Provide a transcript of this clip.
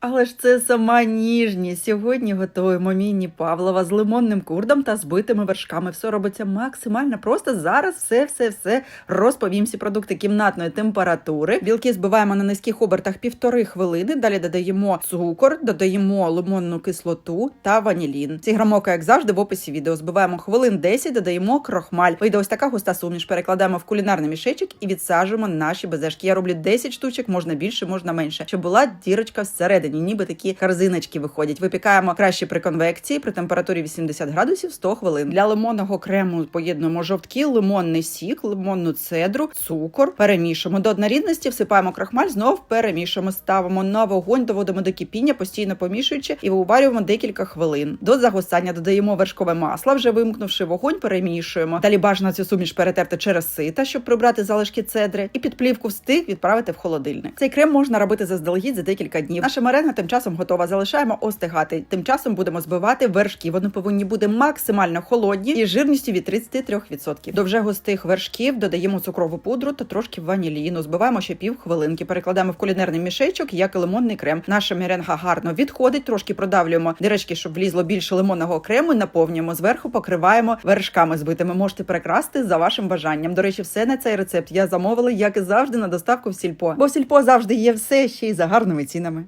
Але ж це сама ніжність. Сьогодні готуємо міні Павлова з лимонним курдом та збитими вершками. Все робиться максимально просто. Зараз все, все, все розповім. Всі продукти кімнатної температури. Білки збиваємо на низьких обертах півтори хвилини. Далі додаємо цукор, додаємо лимонну кислоту та ванілін. Ці грамока, як завжди, в описі відео. Збиваємо хвилин 10, додаємо крохмаль. Вийде ось така густа суміш. Перекладаємо в кулінарний мішечок і відсаджуємо наші безешки. Я роблю 10 штучок, можна більше, можна менше, щоб була дірочка всередині, ніби такі корзиночки виходять. Випікаємо краще при конвекції при температурі 80 градусів 100 хвилин. Для лимонного крему поєднуємо жовтки, лимонний сік, лимонну цедру, цукор. Перемішуємо до однорідності, всипаємо крахмаль, знов перемішуємо, ставимо на вогонь, доводимо до кипіння, постійно помішуючи і виварюємо декілька хвилин. До загустання додаємо вершкове масло, вже вимкнувши вогонь, перемішуємо. Далі бажано цю суміш перетерти через сита, щоб прибрати залишки цедри, і під плівку встиг відправити в холодильник. Цей крем можна робити заздалегідь за декілька днів. Наша меренга тим часом готова. Залишаємо остигати. Тим часом будемо збивати вершки. Вони повинні бути максимально холодні і жирністю від 33%. До вже густих вершків додаємо цукрову пудру та трошки ваніліну. Збиваємо ще пів хвилинки. Перекладаємо в кулінарний мішечок, як і лимонний крем. Наша меренга гарно відходить. Трошки продавлюємо диречки, щоб влізло більше лимонного крему. Наповнюємо зверху, покриваємо вершками збитими. Можете прикрасти за вашим бажанням. До речі, все на цей рецепт я замовила, як і завжди, на доставку в сільпо. Бо в сільпо завжди є все ще й за гарними цінами.